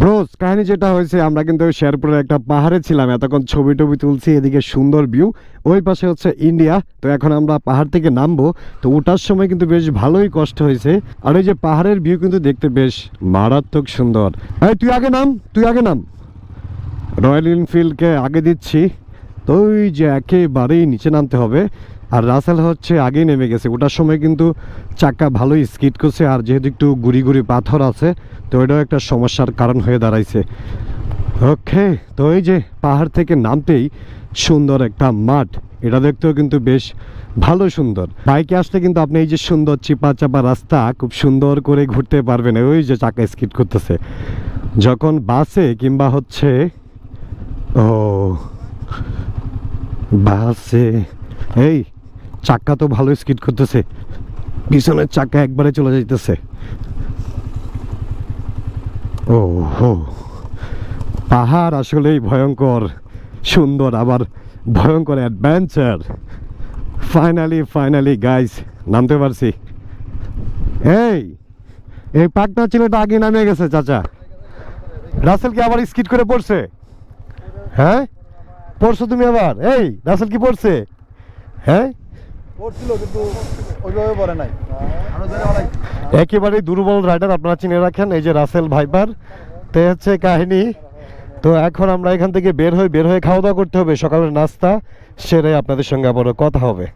Broz কাহিনী যেটা হয়েছে, আমরা কিন্তু শেরপুরের একটা পাহাড়ে ছিলাম, এতক্ষণ ছবি টবি তুলছি, এদিকে সুন্দর ভিউ ওই পাশে হচ্ছে ইন্ডিয়া তো এখন আমরা পাহাড় থেকে নামবো, তো ওঠার সময় কিন্তু বেশ ভালোই কষ্ট হয়েছে, আর ওই যে পাহাড়ের ভিউ কিন্তু দেখতে বেশ মারাত্মক সুন্দর। তুই আগে নাম, তুই আগে নাম। রয়্যাল এনফিল্ডকে আগে দিচ্ছি। তো ওই যে একেবারেই নিচে নামতে হবে। আর রাসেল হচ্ছে আগেই নেমে গেছে। ওটার সময় কিন্তু চাকা ভালোই স্কিড করছে, আর যেহেতু একটু গুড়ি গুড়ি পাথর আছে, তো ওইটাও একটা সমস্যার কারণ হয়ে দাঁড়াইছে। ওকে, তো এই যে পাহাড় থেকে নামতেই সুন্দর একটা মাঠ। এটা দেখতেও কিন্তু বেশ ভালো সুন্দর। বাইকে আসলে কিন্তু আপনি এই যে সুন্দর চিপা চাপা রাস্তা, খুব সুন্দর করে ঘুরতে পারবেন। ওই যে চাকা স্কিড করতেছে। যখন বাসে কিংবা হচ্ছে, ও বাসে। এই চাক্কা তো ভালো স্কিড করতেছে। পিছনের চাক্কা একবারে চলে যাইতেছে। ও হো পাহাড় আসলেই ভয়ঙ্কর, সুন্দর, আবার ভয়ঙ্কর অ্যাডভেঞ্চার ফাইনালি ফাইনালি গাইস নামতে পারছি। এই এই পাকনা ছেলেটা আগে নামে গেছে, চাচা। রাসেল কি আবার স্কিড করে পড়ছে? হ্যাঁ? পড়ছো তুমি আবার? এই রাসেল কি পড়ছে? হ্যাঁ? পড়ছিল কিন্তু ওইভাবে পড়ে নাই। আরও ধরে অনেক একেবারে দুর্বল রাইডার আপনারা চিনে রাখেন এই যে রাসেল ভাইবার। তো হচ্ছে কাহিনী। তো এখন আমরা এখান থেকে বের হয়ে বের হয়ে খাওয়া দাওয়া করতে হবে। সকালের নাস্তা সেরে আপনাদের সঙ্গে আবারও কথা হবে।